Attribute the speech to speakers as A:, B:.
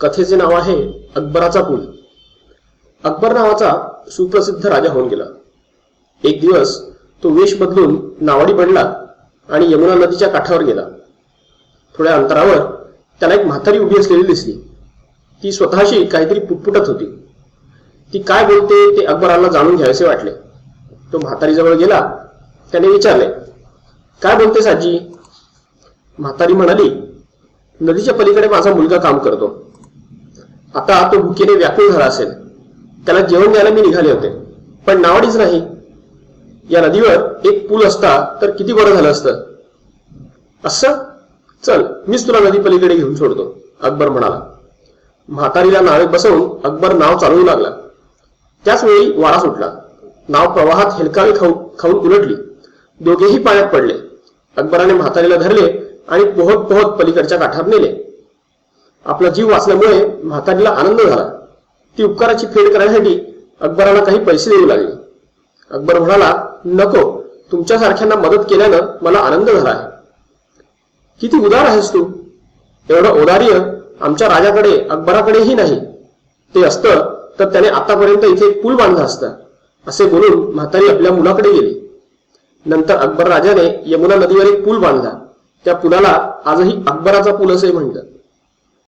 A: कथेचे नाव आहे अकबराचा पूल. अकबर नावाचा सुप्रसिद्ध राजा होऊन गेला. एक दिवस तो वेश बदलून नावाडी पडला आणि यमुना नदीच्या काठावर गेला. थोड्या अंतरावर त्याला एक म्हातारी उभी असलेली दिसली. ती स्वतःशी काहीतरी पुटपुटत होती. ती काय बोलते ते अकबराला जाणून घ्यावेसे वाटले. तो म्हातारीजवळ गेला. त्याने विचारले काय बोलतेस आजी? म्हातारी म्हणाली नदीच्या पलीकडे माझा मुलगा काम करतो. आता तो भुकेने व्याकुळ झाला असेल. त्याला जेवण द्यायला मी निघाले होते. पण नावाडीच नाही. या नदीवर एक पूल असता तर किती बरं झालं असतं? असं? चल मीच तुला नदी पलीकडे घेऊन सोडतो अकबर म्हणाला. म्हातारीला नावेत बसवून अकबर नाव चालवू लागला. त्याच वेळी वारा सुटला. नाव प्रवाहात हेलकावी खाऊ खाऊन उलटली. दोघेही पाण्यात पडले. अकबराने म्हातारीला धरले आणि पोहत पोहत पलीकडच्या काठावर नेले. आपला जीव वाचल्यामुळे म्हातारीला आनंद झाला. ती उपकाराची फेड करण्यासाठी अकबराला काही पैसे देऊ लागले. अकबर म्हणाला नको तुमच्यासारख्यांना मदत केल्यानं मला आनंद झाला आहे. किती उदार आहेस तू. एवढं औदार्य आमच्या राजाकडे अकबराकडेही नाही. ते असतं तर त्याने आतापर्यंत इथे एक पूल बांधला असता. असे बोलून म्हातारी आपल्या मुलाकडे गेली. नंतर अकबर राजाने यमुना नदीवर एक पूल बांधला. त्या पुलाला आजही अकबराचा पूल असे म्हणतात.